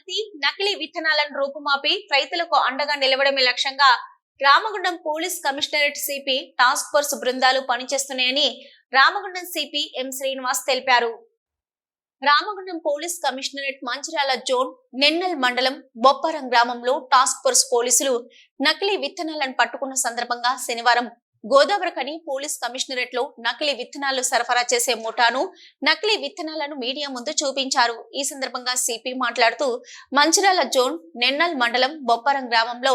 కల్తీ నకిలీ విత్తనాలను రూపుమాపి రైతులకు అండగా నిలవడమే లక్ష్యంగా Ramagundam police commissionerate CP task force బృందాలు పనిచేస్తున్నాయని రామగుండం సిపి ఎం శ్రీనివాస్ తెలిపారు. Ramagundam police commissionerate Mancherial zone Nennal మండలం బొప్పారం గ్రామంలో టాస్క్ ఫోర్స్ పోలీసులు నకిలీ విత్తనాలను పట్టుకున్న సందర్భంగా శనివారం గోదావరికని పోలీస్ కమిషనరేట్లో నకిలీ విత్తనాలు సరఫరా చేసే ముఠాను నకిలీ విత్తనాలను మీడియా ముందు చూపించారు. ఈ సందర్భంగా సిపి మాట్లాడుతూ మంచిరాల జోన్ నెన్నల్ మండలం బొప్పరం గ్రామంలో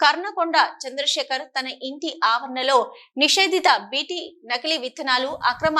కర్ణకొండ చంద్రశేఖర్ తన ఇంటి ఆవరణలో నిషేధిత బీటీ నకిలీ విత్తనాలు అక్రమ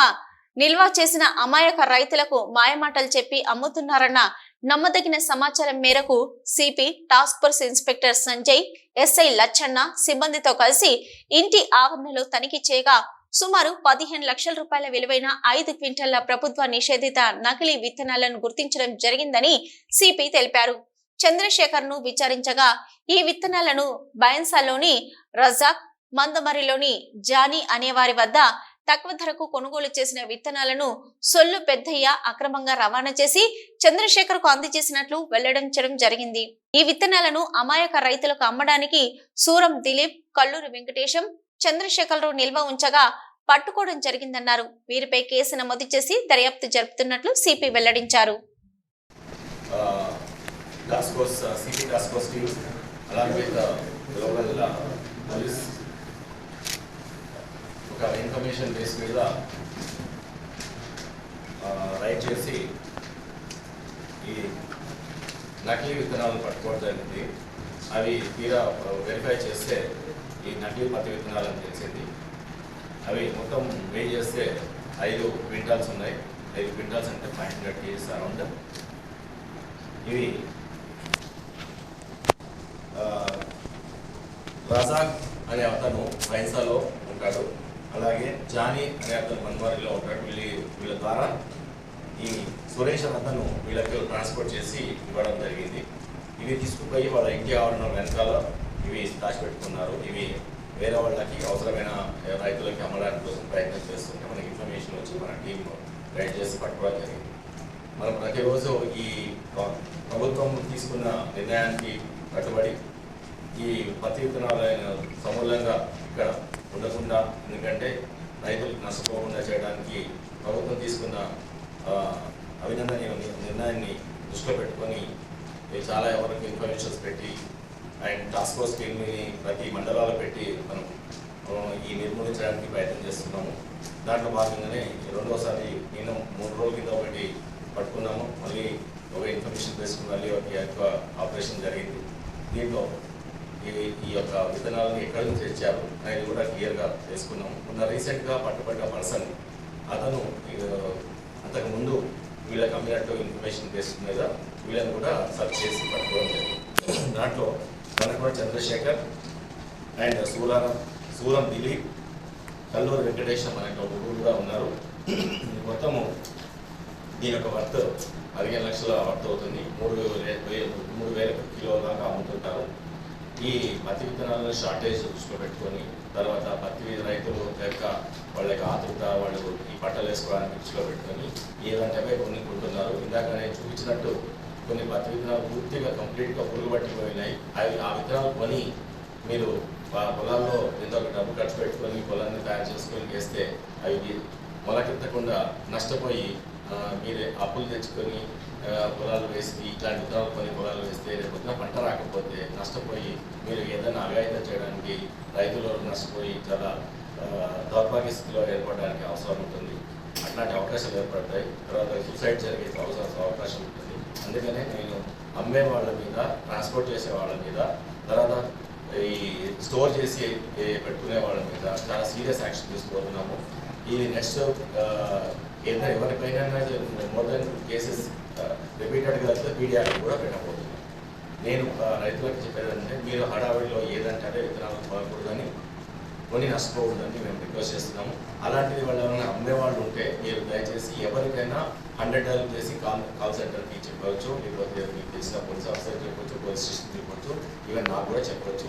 నిల్వ చేసిన అమాయక రైతులకు మాయమాటలు చెప్పి అమ్ముతున్నారన్న నమ్మదగిన సమాచారం మేరకు CP task force inspector Sanjay SI Lachanna సిబ్బందితో కలిసి ఇంటి ఆవరణలో తనిఖీ చేయగా సుమారు పదిహేను లక్షల రూపాయల విలువైన ఐదు క్వింటల్ల ప్రభుత్వ నిషేధిత నకిలీ విత్తనాలను గుర్తించడం జరిగిందని సిపి తెలిపారు. చంద్రశేఖర్ను విచారించగా ఈ విత్తనాలను బయన్సాలోని రజాక్ మందమరిలోని జానీ అనే వారి వద్ద తక్కువ ధరకు కొనుగోలు చేసిన విత్తనాలను సొల్లు పెద్దయ్య అక్రమంగా రవాణా చేసి చంద్రశేఖర్కు అందజేసినట్లు వెల్లడించడం జరిగింది. ఈ విత్తనాలను అమాయక రైతులకు అమ్మడానికి సూరం దిలీప్ కల్లూరి వెంకటేశం చంద్రశేఖరరావు నిల్వ ఉంచగా పట్టుకోవడం జరిగిందన్నారు. వీరిపై కేసు నమోదు చేసి దర్యాప్తు జరుపుతున్నట్లు సిపి వెల్లడించారు. పోలీస్ ఒక ఇన్ఫర్మేషన్ బేస్ మీద రైడ్ చేసి ఈ నకిలీ విత్తనాలను పట్టుకోవడం జరిగింది. అవి తీరా వెరిఫై చేస్తే ఈ నకిలీ పత్తి విత్తనాలను తెలిసింది. అవి మొత్తం వే చేస్తే ఐదు క్వింటాల్స్ ఉన్నాయి. ఐదు క్వింటాల్స్ అంటే ఫైవ్ హండ్రెడ్ కేజీస్ అరౌండ్. ఇవి రజాక్ అనే అతను వైన్సాలో ఉంటాడు. అలాగే జానీ అనే అతను మన్వారిలో ఉంటాడు వీళ్ళ వీళ్ళ ద్వారా. ఈ సురేష్ అనే అతను వీళ్ళకి ట్రాన్స్పోర్ట్ చేసి ఇవ్వడం జరిగింది. ఇవి తీసుకుపోయి వాళ్ళ ఇంటి ఆవరణ వెనకాల ఇవి దాచిపెట్టుకున్నారు. ఇవి వేరే వాళ్ళకి అవసరమైన రైతులకి అమ్మడానికి కోసం ప్రయత్నం చేస్తుంటే మనకి ఇన్ఫర్మేషన్ వచ్చి మన టీం రైడ్ చేసి పట్టుకోవడం జరిగింది. మనం ప్రతిరోజు ఈ ప్రభుత్వం తీసుకున్న నిర్ణయానికి కట్టుబడి ఈ పత్తి విత్తనాలైన సమూలంగా ఇక్కడ ఉండకుండా ఎందుకంటే రైతులకు నష్టపోకుండా చేయడానికి ప్రభుత్వం తీసుకున్న అభినందనీయ నిర్ణయాన్ని దృష్టిలో పెట్టుకొని చాలా ఎవరికి ఇన్ఫర్మేషన్స్ పెట్టి అండ్ టాస్క్ ఫోర్స్ టీమ్ని ప్రతి మండలాలు పెట్టి మనం ఈ నిర్మూలించడానికి ప్రయత్నం చేస్తున్నాము. దాంట్లో భాగంగానే రెండోసారి నేను మూడు రోజుల కింద ఒకటి పట్టుకున్నాము. మళ్ళీ ఒక ఇన్ఫర్మేషన్ తీసుకుని మళ్ళీ ఒక ఆపరేషన్ జరిగింది. దీంట్లో ఈ ఈ యొక్క విత్తనాలను ఎక్కడి నుంచి తెచ్చారు అనేది కూడా క్లియర్గా తెలుసుకున్నాము మొన్న రీసెంట్గా పట్టుబడ్డ పర్సన్ అతను ఈ, అంతకు ముందు వీళ్ళకి అమ్మినట్టు ఇన్ఫర్మేషన్ బేస్ మీద వీళ్ళని కూడా సర్చ్ చేసి పట్టుకోవడం జరిగింది. దాంట్లో మనకు కూడా చంద్రశేఖర్ అండ్ సూరం సూరం దిలీప్ కల్లూరు వెంకటేశం అనే ఒక కూడా ఉన్నారు. మొత్తము దీని యొక్క వర్త్ పదిహేను లక్షల వర్త్ అవుతుంది. మూడు వే- మూడు వేల కిలోల దాకా అమ్ముతుంటారు. ఈ పత్తి విత్తనాలను షార్టేజ్ దృష్టిలో పెట్టుకొని తర్వాత పత్తి రైతులు యొక్క వాళ్ళ యొక్క ఆతృత వాళ్ళు ఈ పంటలు వేసుకోవడానికి దృష్టిలో పెట్టుకొని ఏదంటే కొనుక్కుంటున్నారు. ఇందాక నేను చూపించినట్టు కొన్ని పత్తి విత్తనాలు పూర్తిగా కంప్లీట్గా పురుగు పట్టిపోయినాయి. అవి ఆ విత్తనాలు కొని మీరు ఆ పొలాల్లో ఎంతో డబ్బు ఖర్చు పెట్టుకొని పొలాన్ని తయారు చేసుకొని వేస్తే అవి మొలకెత్తకుండా నష్టపోయి మీరే అప్పులు తెచ్చుకొని పొలాలు వేసి ఇట్లాంటి విత్తనాలు కొన్ని పొలాలు వేస్తే రేపొద్దున పంట రాకపోతే నష్టపోయి మీరు ఏదైనా అఘాయితం చేయడానికి రైతులు నష్టపోయి చాలా దౌర్భాగ్య స్థితిలో ఏర్పడడానికి అవసరం ఉంటుంది. అట్లాంటి అవకాశాలు ఏర్పడతాయి. తర్వాత సూసైడ్ జరిగే అవసరం అవకాశం ఉంటుంది. అందుకనే నేను అమ్మే వాళ్ళ మీద ట్రాన్స్పోర్ట్ చేసే వాళ్ళ మీద తర్వాత ఈ స్టోర్ చేసి పెట్టుకునే వాళ్ళ మీద చాలా సీరియస్ యాక్షన్ తీసుకుంటున్నాము ఈ నెక్స్ట్ ఏదైనా ఎవరిపైన మోర్ దెన్ కేసెస్ రిపీటెడ్గా అయితే మీడియా కూడా పెట్టకపోతుంది నేను రైతులకు చెప్పేది అంటే మీరు హడావిడిలో ఏదంటే విత్తనాలు కొనకూడదని కొని నష్టపోకూడదని మేము రిక్వెస్ట్ చేస్తున్నాము. అలాంటిది వాళ్ళు ఎవరైనా అమ్మే వాళ్ళు ఉంటే మీరు దయచేసి ఎవరికైనా హండ్రెడ్ డైల్ చేసి కాల్ కాల్ సెంటర్కి చెప్పవచ్చు లేకపోతే మీకు తెలిసిన పోలీస్ ఆఫీసర్ చెప్పవచ్చు పోలీస్ స్టేషన్ చెప్పవచ్చు ఈవెన్ నాకు కూడా చెప్పవచ్చు.